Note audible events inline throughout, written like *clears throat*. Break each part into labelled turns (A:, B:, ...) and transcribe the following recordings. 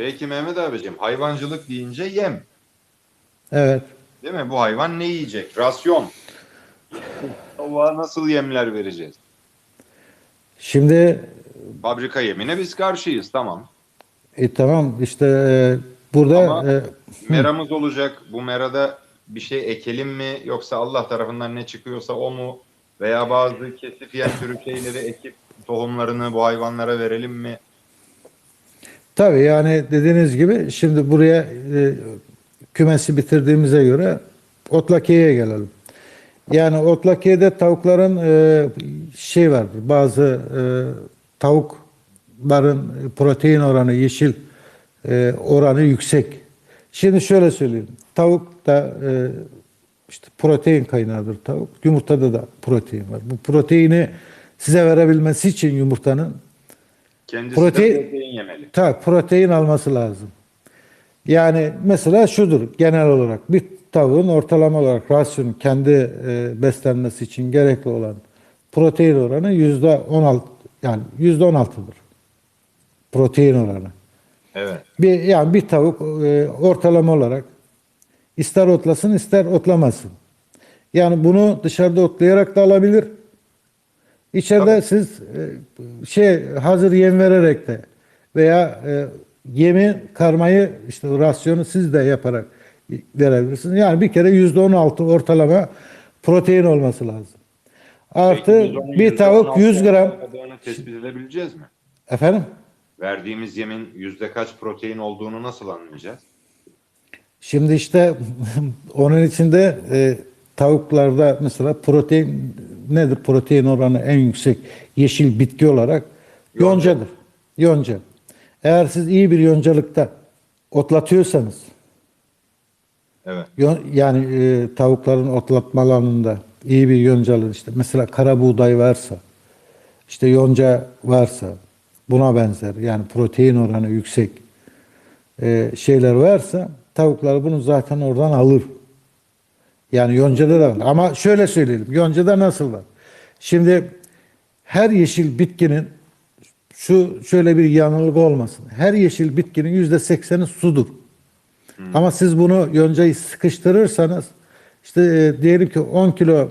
A: Peki Mehmet abicim hayvancılık deyince yem.
B: Evet.
A: Değil mi? Bu hayvan ne yiyecek? Rasyon. Tavuğa nasıl yemler vereceğiz?
B: Şimdi
A: Fabrika yemine biz karşıyız tamam.
B: e, tamam işte e, burada
A: Ama-
B: e,
A: Meramız olacak. Bu merada bir şey ekelim mi yoksa Allah tarafından ne çıkıyorsa o mu? Veya bazı kesif yen türü şeyleri ekip tohumlarını bu hayvanlara verelim mi?
B: Tabii yani dediğiniz gibi şimdi buraya e, kümesi bitirdiğimize göre Otlakiye'ye gelelim. Yani Otlakiye'de tavukların e, şey var bazı e, tavukların protein oranı yeşil e, oranı yüksek. Şimdi şöyle söyleyeyim. Tavuk da e, işte protein kaynağıdır tavuk. Yumurtada da protein var. Bu proteini size verebilmesi için yumurtanın
A: Kendisi
B: Protein-
A: de protein yemeli.
B: Ta protein alması lazım. Yani mesela şudur genel olarak bir tavuğun ortalama olarak rasyonu kendi e, beslenmesi için gerekli olan protein oranı yüzde 16 yani yüzde 16'dır. Protein oranı.
A: Evet.
B: Bir yani bir tavuk e, ortalama olarak ister otlasın ister otlamasın. Yani bunu dışarıda otlayarak da alabilir. İçeride
A: Tabii.
B: siz e, şey hazır yem vererek de veya e, yemi karmayı işte rasyonu siz de yaparak verebilirsiniz. Yani bir kere yüzde on altı ortalama protein olması lazım. Artı
A: Peki biz onun
B: bir tavuk
A: %16
B: 100 gram
A: tespit edebileceğiz mi?
B: efendim
A: Verdiğimiz yemin yüzde kaç protein olduğunu nasıl anlayacağız?
B: Şimdi işte *laughs* onun içinde e, tavuklarda mesela protein nedir? Protein oranı en yüksek yeşil bitki olarak
A: Yonca.
B: yoncadır. Yonca. Eğer siz iyi bir yoncalıkta otlatıyorsanız
A: Evet.
B: Yon- Yani e, tavukların otlatma alanında iyi bir yoncalı işte mesela kara buğday varsa işte yonca varsa buna benzer yani protein oranı yüksek e, şeyler varsa tavuklar bunu zaten oradan alır. Yani yoncada da var. Ama şöyle söyleyelim. Yoncada nasıl var? Şimdi her yeşil bitkinin şu şöyle bir yanılgı olmasın. Her yeşil bitkinin yüzde sekseni sudur. Ama siz bunu yoncayı sıkıştırırsanız işte e, diyelim ki 10 kilo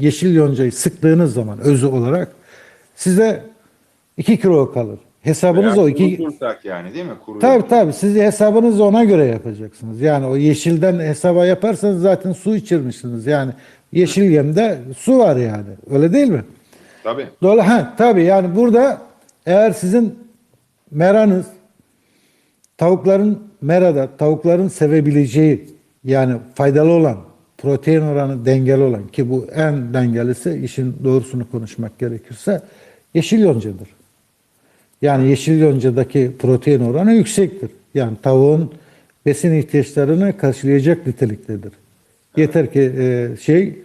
B: yeşil yoncayı sıktığınız zaman özü olarak size 2 kilo kalır. Hesabınız
A: Veya
B: o 2
A: kurutursak yani değil mi? Kuru
B: Tabii tabii siz hesabınızı ona göre yapacaksınız. Yani o yeşilden hesaba yaparsanız zaten su içirmişsiniz. Yani yeşil yemde su var yani. Öyle değil mi?
A: Tabii.
B: Dolayı ha tabii yani burada eğer sizin meranız tavukların merada tavukların sevebileceği yani faydalı olan protein oranı dengeli olan ki bu en dengelisi işin doğrusunu konuşmak gerekirse yeşil yoncadır. Yani yeşil yoncadaki protein oranı yüksektir. Yani tavuğun besin ihtiyaçlarını karşılayacak niteliktedir. Yeter ki e, şey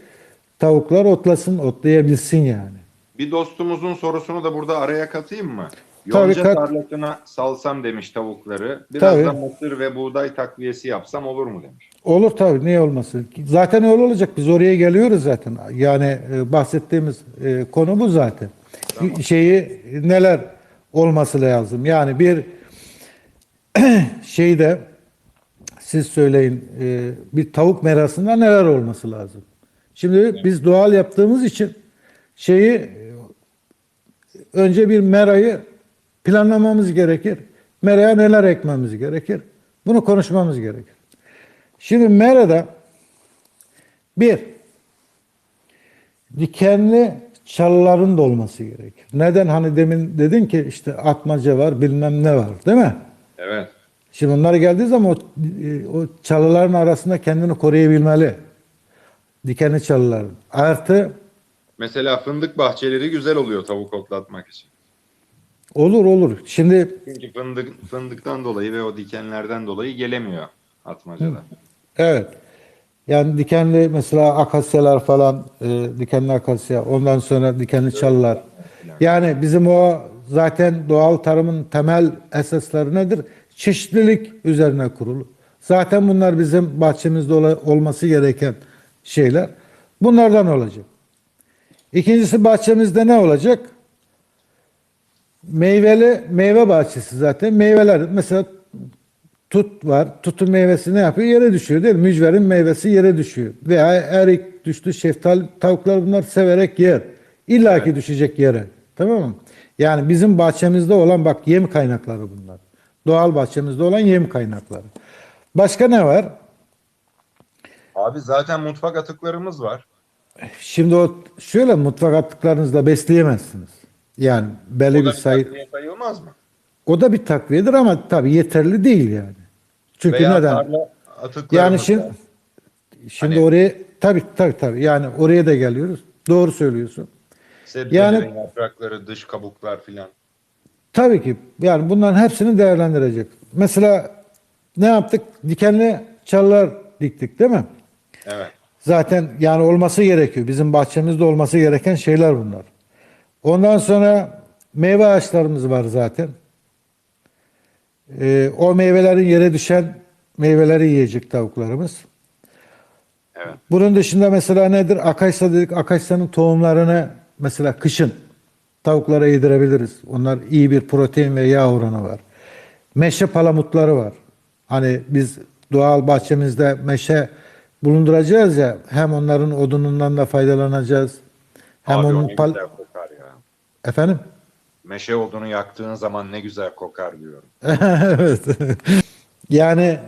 B: tavuklar otlasın, otlayabilsin yani.
A: Bir dostumuzun sorusunu da burada araya katayım mı?
B: Tabii,
A: Yonca
B: kat.
A: tarlasına salsam demiş tavukları. Biraz
B: Tabii.
A: da mısır ve buğday takviyesi yapsam olur mu demiş.
B: Olur tabii niye olmasın. Zaten öyle olacak. Biz oraya geliyoruz zaten. Yani e, bahsettiğimiz e, konu bu zaten. Şeyi neler olması lazım. Yani bir *clears throat* şeyde siz söyleyin e, bir tavuk merasında neler olması lazım. Şimdi biz doğal yaptığımız için şeyi önce bir merayı planlamamız gerekir. Meraya neler ekmemiz gerekir? Bunu konuşmamız gerekir. Şimdi merada bir dikenli çalıların da olması gerekir. Neden? Hani demin dedin ki işte atmaca var bilmem ne var değil mi?
A: Evet.
B: Şimdi onlar geldiği zaman o, e, o çalıların arasında kendini koruyabilmeli. Dikenli çalıların. Artı
A: Mesela fındık bahçeleri güzel oluyor tavuk otlatmak için.
B: olur olur. Şimdi
A: Çünkü fındık, fındıktan dolayı ve o dikenlerden dolayı gelemiyor atmacada.
B: Evet. Yani dikenli mesela akasyalar falan, e, dikenli akasya, ondan sonra dikenli çalılar. Yani bizim o zaten doğal tarımın temel esasları nedir? Çeşitlilik üzerine kurulu. Zaten bunlar bizim bahçemizde olması gereken şeyler. Bunlardan olacak. İkincisi bahçemizde ne olacak? Meyveli meyve bahçesi zaten. Meyveler mesela Tut var. Tutun meyvesi ne yapıyor? Yere düşüyor değil mi? Mücverin meyvesi yere düşüyor. Veya erik düştü, şeftali, tavuklar bunlar severek yer. İlla ki düşecek yere. Tamam mı? Yani bizim bahçemizde olan bak yem kaynakları bunlar. Doğal bahçemizde olan yem kaynakları. Başka ne var?
A: Abi zaten mutfak atıklarımız var.
B: Şimdi o şöyle mutfak atıklarınızla besleyemezsiniz. Yani belli bir sayı.
A: sayılmaz mı?
B: O da bir takviyedir ama tabii yeterli değil yani. Çünkü
A: Veya
B: neden? Yani şimdi şimdi
A: Hani-
B: oraya tabii tabii tabii yani oraya da geliyoruz. Doğru söylüyorsun.
A: Sebzelerin
B: yani-
A: yaprakları, dış kabuklar filan.
B: Tabii ki yani bunların hepsini değerlendirecek. Mesela ne yaptık? Dikenli çalılar diktik değil mi?
A: Evet.
B: Zaten yani olması gerekiyor. Bizim bahçemizde olması gereken şeyler bunlar. Ondan sonra meyve ağaçlarımız var zaten. Ee, o meyvelerin yere düşen meyveleri yiyecek tavuklarımız.
A: Evet.
B: Bunun dışında mesela nedir? Akaysa dedik. Akaysanın tohumlarını mesela kışın tavuklara yedirebiliriz. Onlar iyi bir protein ve yağ oranı var. Meşe palamutları var. Hani biz doğal bahçemizde meşe bulunduracağız ya hem onların odunundan da faydalanacağız. Hem
A: Abi
B: onun pal- efendim
A: Meşe odunu yaktığın zaman ne güzel kokar diyorum. *laughs*
B: evet. Yani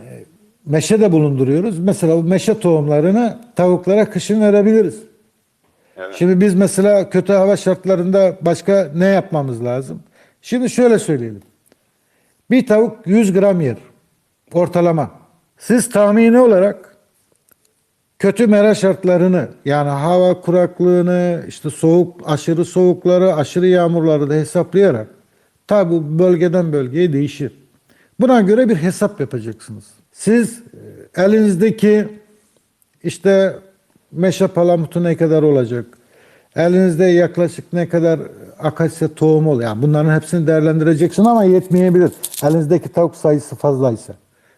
B: meşe de bulunduruyoruz. Mesela bu meşe tohumlarını tavuklara kışın verebiliriz.
A: Evet.
B: Şimdi biz mesela kötü hava şartlarında başka ne yapmamız lazım? Şimdi şöyle söyleyelim. Bir tavuk 100 gram yer. Ortalama. Siz tahmini olarak kötü mera şartlarını yani hava kuraklığını, işte soğuk, aşırı soğukları, aşırı yağmurları da hesaplayarak tabi bölgeden bölgeye değişir. Buna göre bir hesap yapacaksınız. Siz e, elinizdeki işte meşe palamutu ne kadar olacak? Elinizde yaklaşık ne kadar akasya tohumu oluyor? Yani bunların hepsini değerlendireceksin ama yetmeyebilir. Elinizdeki tavuk sayısı fazlaysa.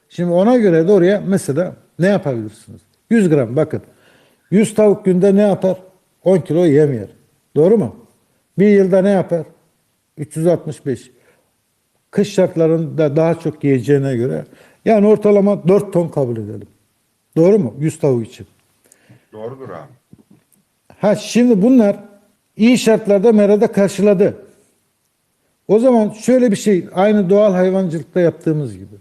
B: Şimdi ona göre de oraya mesela ne yapabilirsiniz? 100 gram bakın. 100 tavuk günde ne yapar? 10 kilo yem yer. Doğru mu? Bir yılda ne yapar? 365. Kış şartlarında daha çok yiyeceğine göre yani ortalama 4 ton kabul edelim. Doğru mu? 100 tavuk için.
A: Doğrudur abi.
B: Ha şimdi bunlar iyi şartlarda merada karşıladı. O zaman şöyle bir şey aynı doğal hayvancılıkta yaptığımız gibi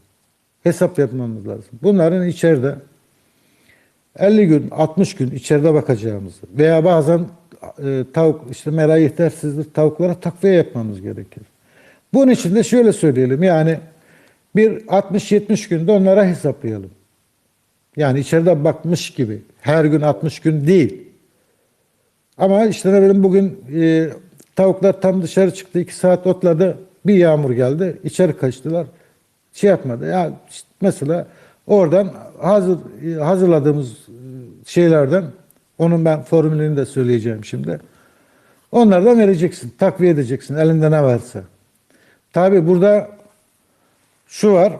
B: hesap yapmamız lazım. Bunların içeride 50 gün 60 gün içeride bakacağımızı veya bazen e, tavuk işte mera yetersizdir tavuklara takviye yapmamız gerekir. Bunun için de şöyle söyleyelim yani bir 60-70 günde onlara hesaplayalım. Yani içeride bakmış gibi her gün 60 gün değil. Ama işte ne bileyim bugün e, tavuklar tam dışarı çıktı. iki saat otladı. Bir yağmur geldi. içeri kaçtılar. Şey yapmadı. Ya işte mesela oradan hazır hazırladığımız e, şeylerden onun ben formülünü de söyleyeceğim şimdi. Onlardan vereceksin. Takviye edeceksin. Elinde ne varsa. Tabi burada şu var.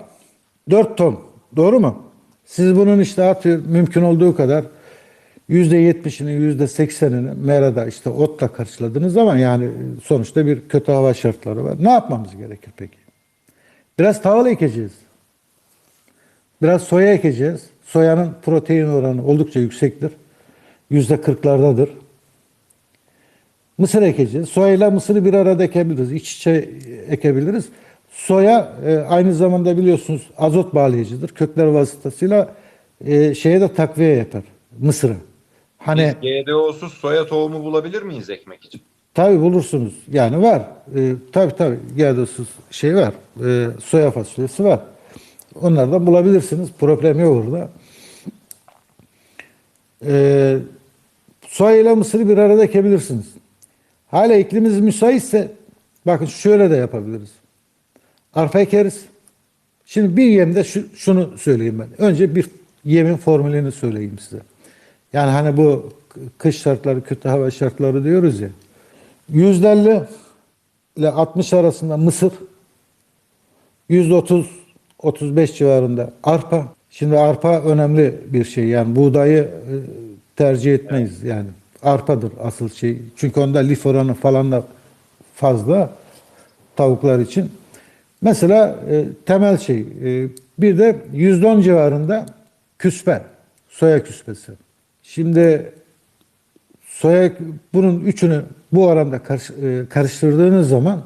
B: 4 ton. Doğru mu? Siz bunun işte atıyor mümkün olduğu kadar %70'ini %80'ini merada işte otla karşıladınız ama yani sonuçta bir kötü hava şartları var. Ne yapmamız gerekir peki? Biraz tahıl ekeceğiz. Biraz soya ekeceğiz. Soyanın protein oranı oldukça yüksektir. %40'lardadır. Mısır ekeceğiz. Soya ile mısırı bir arada ekebiliriz. İç içe ekebiliriz. Soya e, aynı zamanda biliyorsunuz azot bağlayıcıdır. Kökler vasıtasıyla e, şeye de takviye yapar. Mısırı. Hani
A: Biz GDO'suz soya tohumu bulabilir miyiz ekmek için?
B: tabi bulursunuz. Yani var. E, tabi tabi gerçi şey var. E, soya fasulyesi var. Onlardan bulabilirsiniz. Problem yok orada. E, soya ile mısırı bir arada ekebilirsiniz. Hala iklimimiz müsaitse bakın şöyle de yapabiliriz. Arpa ekeriz. Şimdi bir yemde şu, şunu söyleyeyim ben. Önce bir yemin formülünü söyleyeyim size. Yani hani bu kış şartları, kötü hava şartları diyoruz ya. %50 ile 60 arasında mısır, %30 35 civarında arpa. Şimdi arpa önemli bir şey. Yani buğdayı e, tercih etmeyiz yani. Arpadır asıl şey. Çünkü onda lif oranı falan da fazla tavuklar için. Mesela e, temel şey e, Bir de %10 civarında küspe, soya küspesi. Şimdi soya bunun üçünü bu oranda karış- e, karıştırdığınız zaman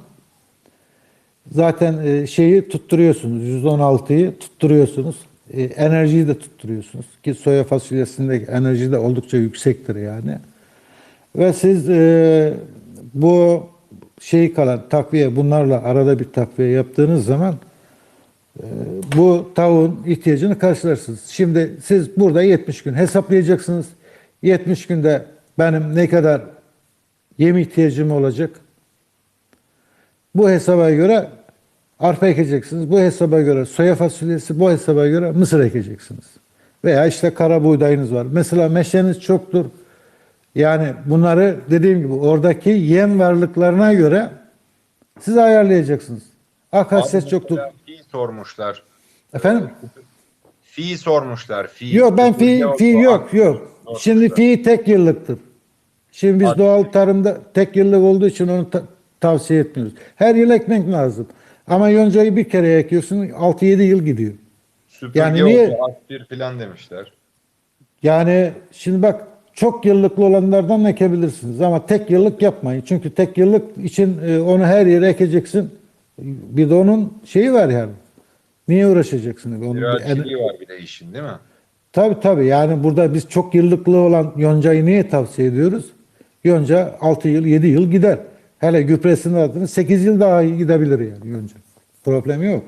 B: zaten e, şeyi tutturuyorsunuz. %16'yı tutturuyorsunuz. E, Enerjiyi de tutturuyorsunuz. Ki soya fasulyesindeki enerji de oldukça yüksektir yani. Ve siz e, bu şey kalan takviye bunlarla arada bir takviye yaptığınız zaman bu tavuğun ihtiyacını karşılarsınız. Şimdi siz burada 70 gün hesaplayacaksınız. 70 günde benim ne kadar yem ihtiyacım olacak? Bu hesaba göre arpa ekeceksiniz. Bu hesaba göre soya fasulyesi, bu hesaba göre mısır ekeceksiniz. Veya işte kara buğdayınız var. Mesela meşeniz çoktur. Yani bunları dediğim gibi oradaki yem varlıklarına göre siz ayarlayacaksınız. Akasya çoktur.
A: Fi sormuşlar.
B: Efendim?
A: Fi sormuşlar. Fi.
B: Yok ben fi, fi yok yok. Şimdi fi tek yıllıktır. Şimdi biz
A: Hadi.
B: doğal tarımda tek yıllık olduğu için onu tavsiye etmiyoruz. Her yıl ekmek lazım. Ama yoncayı bir kere ekiyorsun 6-7 yıl gidiyor.
A: Süpürge
B: Yani niye-
A: oldu, aspir falan demişler.
B: Yani şimdi bak çok yıllıklı olanlardan ekebilirsiniz ama tek yıllık yapmayın. Çünkü tek yıllık için e, onu her yere ekeceksin. Bir de onun şeyi var yani. Niye uğraşacaksın? Onun bir
A: Ziraatçiliği var bir de işin değil mi?
B: Tabii tabii yani burada biz çok yıllıklı olan yoncayı niye tavsiye ediyoruz? Yonca 6 yıl 7 yıl gider. Hele gübresini aldınız 8 yıl daha gidebilir yani yonca. Problem yok.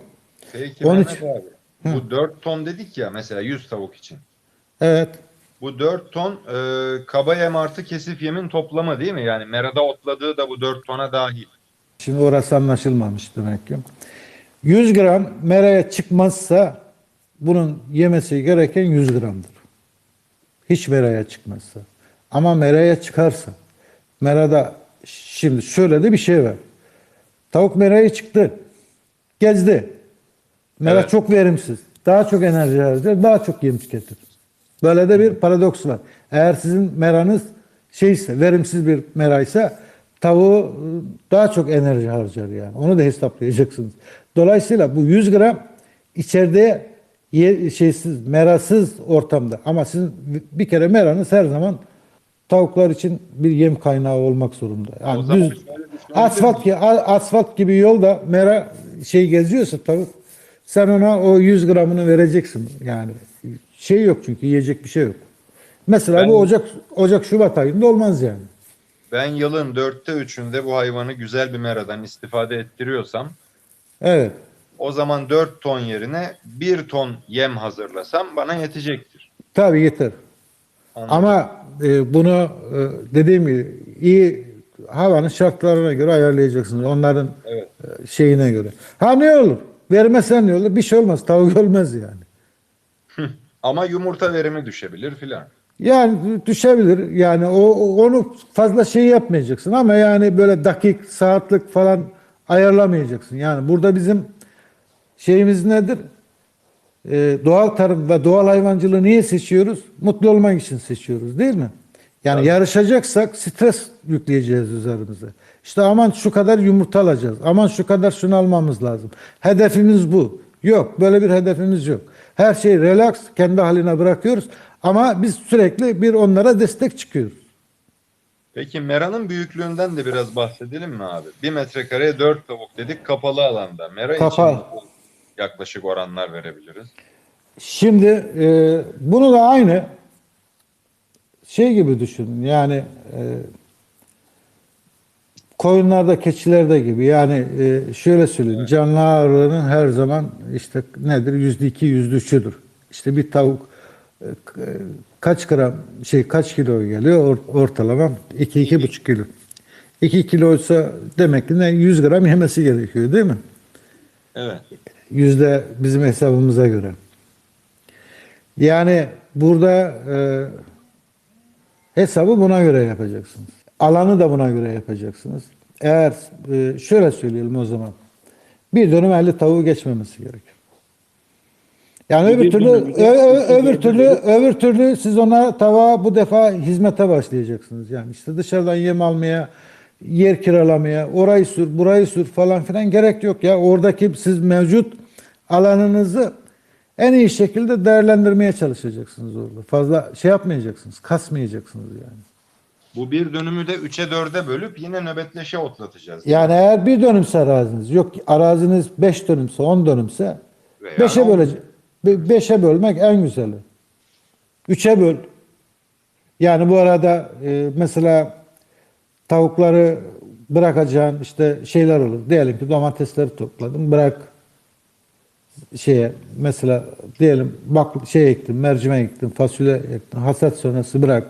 A: Peki
B: Onun
A: Mehmet
B: için-
A: abi. Bu 4 ton dedik ya mesela 100 tavuk için.
B: Evet.
A: Bu 4 ton e, kaba yem artı kesif yemin toplamı değil mi? Yani merada otladığı da bu 4 tona dahil.
B: Şimdi orası anlaşılmamış demek ki. 100 gram meraya çıkmazsa bunun yemesi gereken 100 gramdır. Hiç meraya çıkmazsa. Ama meraya çıkarsa merada şimdi şöyle de bir şey var. Tavuk meraya çıktı. Gezdi. Mera
A: Evet.
B: çok verimsiz. Daha çok enerji harcar, daha çok yem tüketir. Böyle de bir paradoks var. Eğer sizin meranız şeyse, verimsiz bir meraysa tavuğu ıı, daha çok enerji harcar yani. Onu da hesaplayacaksınız. Dolayısıyla bu 100 gram içeride şeysiz, merasız ortamda ama sizin bir kere meranız her zaman tavuklar için bir yem kaynağı olmak zorunda. Yani düz, asfalt a- asfalt gibi yolda mera şey geziyorsa tavuk sen ona o 100 gramını vereceksin yani. Şey yok çünkü yiyecek bir şey yok. Mesela
A: Ben-
B: bu Ocak Ocak Şubat ayında olmaz yani.
A: Ben yılın dörtte üçünde bu hayvanı güzel bir meradan istifade ettiriyorsam
B: Evet.
A: o zaman 4 ton yerine 1 ton yem hazırlasam bana yetecektir.
B: Tabii yeter.
A: Anladım.
B: Ama e, bunu e, dediğim gibi iyi havanın şartlarına göre ayarlayacaksınız. Onların
A: Evet.
B: e, şeyine göre. Ha ne olur? Vermesen ne olur? Bir şey olmaz. Tavuk ölmez yani.
A: Ama yumurta verimi düşebilir filan.
B: Yani düşebilir. Yani o- onu fazla şey yapmayacaksın ama yani böyle dakik, saatlik falan ayarlamayacaksın. Yani burada bizim şeyimiz nedir? Ee, doğal tarım ve doğal hayvancılığı niye seçiyoruz? Mutlu olmak için seçiyoruz değil mi? Yani yarışacaksak stres yükleyeceğiz üzerimize. İşte aman şu kadar yumurta alacağız. Aman şu kadar şunu almamız lazım. Hedefimiz bu. Yok böyle bir hedefimiz yok. Her şeyi relax kendi haline bırakıyoruz. Ama biz sürekli bir onlara destek çıkıyoruz.
A: Peki meranın büyüklüğünden de biraz bahsedelim mi abi? 1 metrekareye 4 tavuk dedik kapalı alanda. Mera
B: Kapalı.
A: için yaklaşık oranlar verebiliriz?
B: Şimdi e, bunu da aynı şey gibi düşünün. Yani e, koyunlarda, keçilerde gibi. Yani e, şöyle söyleyeyim. Canlı ağırlığının her zaman işte nedir? Yüzde iki, yüzde üçüdür. İşte bir tavuk e, e, kaç gram şey kaç kilo geliyor? Or- ortalama iki, iki buçuk kilo. İki kiloysa demek ki ne? 100 gram yemesi gerekiyor değil mi?
A: Evet.
B: Yüzde bizim hesabımıza göre. Yani burada e, hesabı buna göre yapacaksınız. Alanı da buna göre yapacaksınız. Eğer e, şöyle söyleyelim o zaman. Bir dönüm 50 tavuğu geçmemesi gerekir. Yani öbür türlü öbür türlü öbür türlü siz ona tavuğa bu defa hizmete başlayacaksınız. Yani işte dışarıdan yem almaya, yer kiralamaya, orayı sür, burayı sür falan filan gerek yok ya. Oradaki siz mevcut alanınızı En iyi şekilde değerlendirmeye çalışacaksınız orada. Fazla şey yapmayacaksınız, kasmayacaksınız yani.
A: Bu bir dönümü de 3'e 4'e bölüp yine nöbetleşe otlatacağız.
B: Yani eğer bir dönümse araziniz, yok araziniz 5 dönümse, 10 dönümse
A: Veya
B: 5'e
A: on-
B: bölecek. 5'e bölmek en güzeli. 3'e böl. Yani bu arada e, mesela tavukları bırakacağın işte şeyler olur. Diyelim ki domatesleri topladın, bırak şeye mesela diyelim bak şey ektin, mercimek ektin, fasulye ektin, hasat sonrası bırak.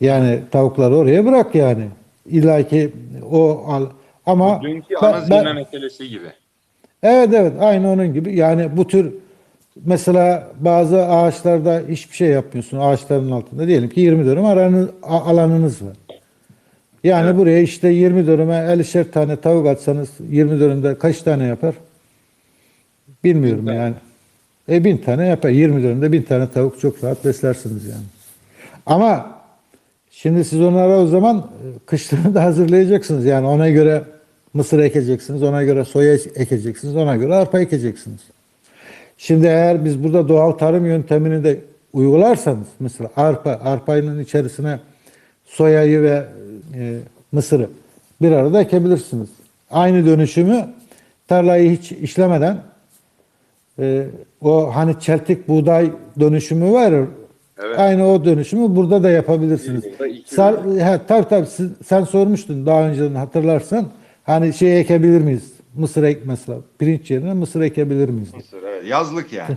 B: Yani tavukları oraya bırak yani. İlla ki o al. Ama
A: Dünkü
B: ben-
A: ana
B: ben-
A: zilme meselesi gibi.
B: Evet evet aynı onun gibi. Yani bu tür mesela bazı ağaçlarda hiçbir şey yapmıyorsun ağaçların altında. Diyelim ki 20 dönüm aranı, a- alanınız var. Yani
A: Evet.
B: buraya işte 20 dönüme 50'şer tane tavuk atsanız 20 dönümde kaç tane yapar? Bilmiyorum
A: Bin tane.
B: yani. E bin tane yapar. 20 dönümde bin tane tavuk çok rahat beslersiniz yani. Ama şimdi siz onlara o zaman e, kışlarını da hazırlayacaksınız. Yani ona göre mısır ekeceksiniz, ona göre soya ekeceksiniz, ona göre arpa ekeceksiniz. Şimdi eğer biz burada doğal tarım yöntemini de uygularsanız mesela arpa, arpanın içerisine soyayı ve e, mısırı bir arada ekebilirsiniz. Aynı dönüşümü tarlayı hiç işlemeden e, o hani çeltik buğday dönüşümü var ya,
A: Evet.
B: aynı o dönüşümü burada da yapabilirsiniz. Sar, he, tabii tabii siz- sen sormuştun daha önceden hatırlarsan hani şey ekebilir miyiz? Mısır ek mesela pirinç yerine mısır ekebilir miyiz?
A: Mısır, evet. Yazlık yani.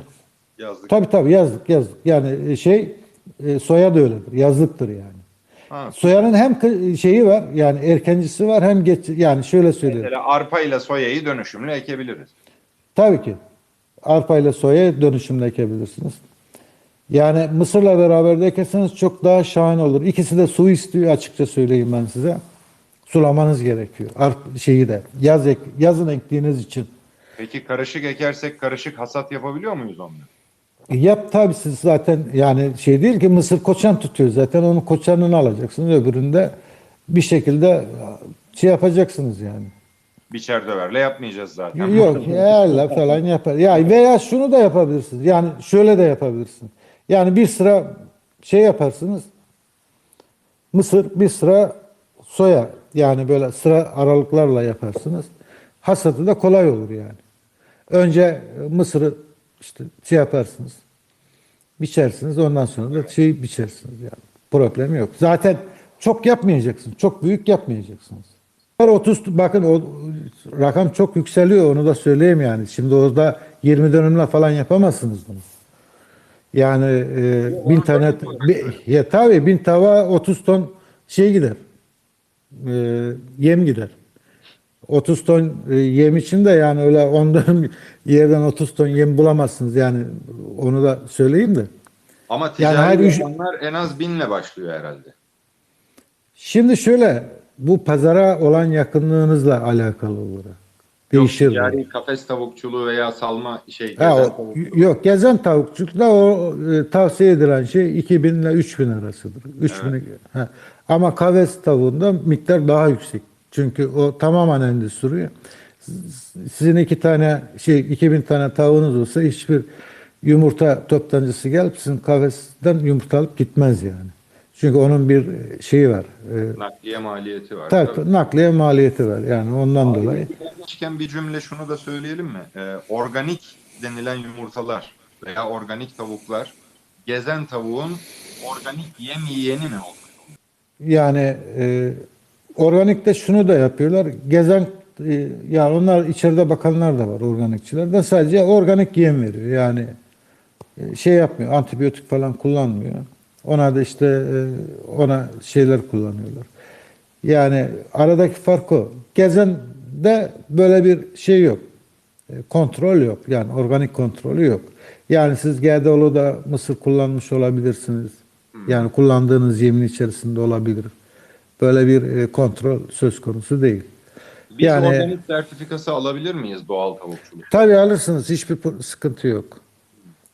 A: Yazlık.
B: Tabii tabii yazlık yazlık. Yani e, şey e, soya da öyledir. Yazlıktır yani.
A: Ha.
B: Soyanın hem şeyi var yani erkencisi var hem geç yani şöyle söyleyeyim.
A: Mesela arpa ile soyayı dönüşümlü ekebiliriz.
B: Tabii ki. Arpa ile soya dönüşümle ekebilirsiniz. Yani mısırla beraber de ekerseniz çok daha şahane olur. İkisi de su istiyor açıkça söyleyeyim ben size. Sulamanız gerekiyor. Arp şeyi de yaz ek, yazın ektiğiniz için.
A: Peki karışık ekersek karışık hasat yapabiliyor muyuz onunla?
B: Yap tabii siz zaten yani şey değil ki mısır koçan tutuyor zaten onun koçanını alacaksınız öbüründe bir şekilde şey yapacaksınız yani.
A: Biçer döverle yapmayacağız zaten.
B: Yok elle falan yapar. Ya veya şunu da yapabilirsiniz. Yani şöyle de yapabilirsiniz. Yani bir sıra şey yaparsınız. Mısır bir sıra soya yani böyle sıra aralıklarla yaparsınız. Hasadı da kolay olur yani. Önce mısırı işte şey yaparsınız. Biçersiniz ondan sonra da şey biçersiniz yani. Problem yok. Zaten çok yapmayacaksınız. Çok büyük yapmayacaksınız. 30 bakın o rakam çok yükseliyor onu da söyleyeyim yani. Şimdi orada 20 dönümle falan yapamazsınız bunu. Yani e, bin tane bir, ya tabii bin tava 30 ton şey gider. E, yem gider. 30 ton e, yem için de yani öyle 10 dönüm *laughs* yerden 30 ton yem bulamazsınız yani onu da söyleyeyim de.
A: Ama ticari
B: Yani her üç-
A: en az binle başlıyor herhalde.
B: Şimdi şöyle bu pazara olan yakınlığınızla alakalı olarak değişir.
A: Yok, ticari kafes tavukçuluğu veya salma şey
B: Ha,
A: gezen
B: o- yok gezen tavukçulukta o e, tavsiye edilen şey 2000 ile 3000 arasıdır. 3000 ha. Ama kaves tavuğunda miktar daha yüksek. Çünkü o tamamen endüstri. Sizin iki tane şey 2000 tane tavuğunuz olsa hiçbir yumurta toptancısı gelip sizin kafesten yumurta alıp gitmez yani. Çünkü onun bir şeyi var. E,
A: Nakliye maliyeti var.
B: tabii,
A: tabii.
B: nakliye maliyeti var. Yani ondan dolayı.
A: Geçken bir cümle şunu da söyleyelim mi? Ee, organik denilen yumurtalar veya organik tavuklar gezen tavuğun organik yem yiyeni mi oluyor?
B: Yani e, organikte şunu da yapıyorlar. Gezen e, ya onlar içeride bakanlar da var organikçiler de sadece organik yem veriyor. Yani e, şey yapmıyor. Antibiyotik falan kullanmıyor. Ona da işte e, ona şeyler kullanıyorlar. Yani aradaki fark o. Gezen de böyle bir şey yok. Kontrol yok. Yani organik kontrolü yok. Yani siz GDO'da mısır kullanmış olabilirsiniz. Yani kullandığınız yemin içerisinde olabilir. Böyle bir e, kontrol söz konusu değil.
A: Biz
B: Yani-
A: organik sertifikası alabilir miyiz doğal tavukçuluk?
B: Tabii alırsınız. Hiçbir sıkıntı yok.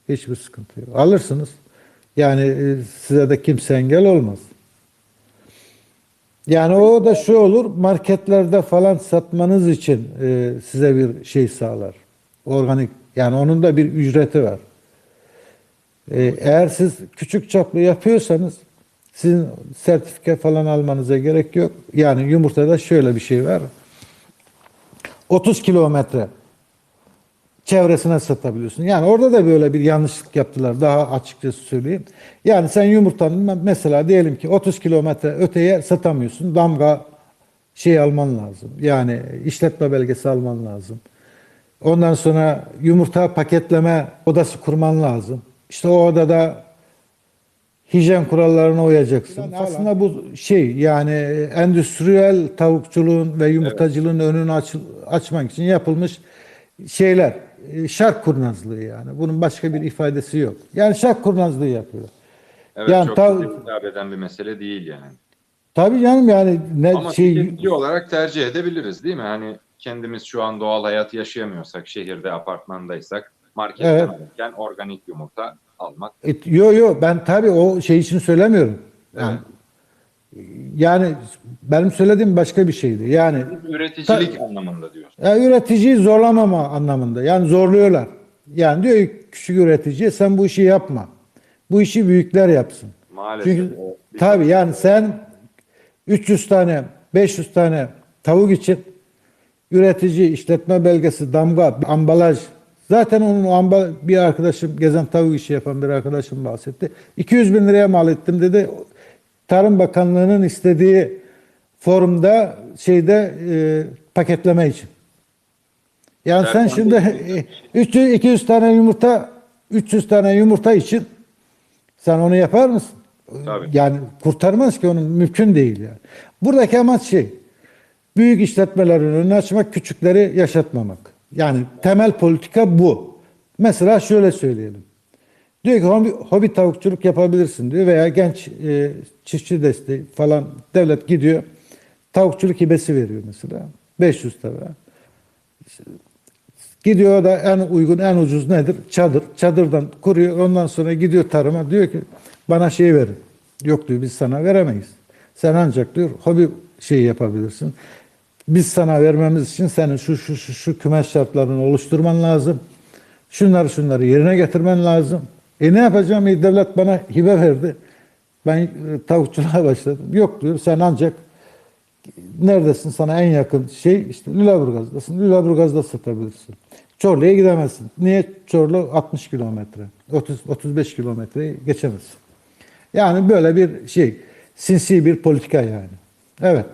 B: Hiçbir sıkıntı yok. Alırsınız. Yani e, size de kimse engel olmaz. Yani o da şu olur, marketlerde falan satmanız için e, size bir şey sağlar. Organik Yani onun da bir ücreti var. Eğer siz küçük çaplı yapıyorsanız sizin sertifika falan almanıza gerek yok. Yani yumurtada şöyle bir şey var. 30 kilometre çevresine satabiliyorsun. Yani orada da böyle bir yanlışlık yaptılar. Daha açıkçası söyleyeyim. Yani sen yumurtanı mesela diyelim ki 30 kilometre öteye satamıyorsun. Damga şey alman lazım. Yani işletme belgesi alman lazım. Ondan sonra yumurta paketleme odası kurman lazım. İşte o odada hijyen kurallarına uyacaksın. aslında bu şey yani endüstriyel tavukçuluğun ve yumurtacılığın önünü aç- açmak için yapılmış şeyler. E, Şark kurnazlığı yani. Bunun başka bir ifadesi yok. Yani şark kurnazlığı yapıyor.
A: Evet
B: Yani
A: çok
B: tav-
A: hitap eden bir mesele değil yani.
B: Tabii canım yani ne
A: Ama
B: şey
A: olarak tercih edebiliriz değil mi? Hani kendimiz şu an doğal hayat yaşayamıyorsak, şehirde apartmandaysak marketten
B: Evet.
A: alırken organik yumurta almak.
B: E, yo yo ben tabii o şey için söylemiyorum. Yani, yani benim söylediğim başka bir şeydi. Yani
A: Üreticilik anlamında diyorsun.
B: Ya üreticiyi zorlamama anlamında. Yani zorluyorlar. Yani diyor küçük üreticiye sen bu işi yapma. Bu işi büyükler yapsın.
A: Maalesef.
B: Çünkü tabii yani sen 300 tane 500 tane tavuk için üretici işletme belgesi, damga, ambalaj zaten onun o amba, bir arkadaşım gezen tavuk işi yapan bir arkadaşım bahsetti. 200 bin liraya mal ettim dedi. Tarım Bakanlığı'nın istediği formda şeyde e, paketleme için. Yani sen
A: Serkan
B: şimdi e, 300 200 tane yumurta 300 tane yumurta için sen onu yapar mısın?
A: Tabii.
B: Yani kurtarmaz ki onun mümkün değil yani. Buradaki amaç şey büyük işletmelerin önünü açmak, küçükleri yaşatmamak. Yani temel politika bu. Mesela şöyle söyleyelim. Diyor ki hobi, hobi tavukçuluk yapabilirsin diyor veya genç e, çiftçi desteği falan devlet gidiyor tavukçuluk hibesi veriyor mesela 500 lira. Gidiyor da en uygun en ucuz nedir? Çadır. Çadırdan kuruyor ondan sonra gidiyor tarıma diyor ki bana şey verin. Yok diyor biz sana veremeyiz. Sen ancak diyor hobi şeyi yapabilirsin. Biz sana vermemiz için senin şu şu şu, şu kümes şartlarını oluşturman lazım. Şunları şunları yerine getirmen lazım. E ne yapacağım? E, devlet bana hibe verdi. Ben e, tavukçuluğa *laughs* başladım. Yok diyor sen ancak neredesin sana en yakın şey işte Lüleburgaz'dasın. Lüleburgaz'da satabilirsin. Çorlu'ya gidemezsin. Niye? Çorlu 60 kilometre. 30 35 kilometreyi geçemezsin. Yani böyle bir şey sinsi bir politika yani. Evet.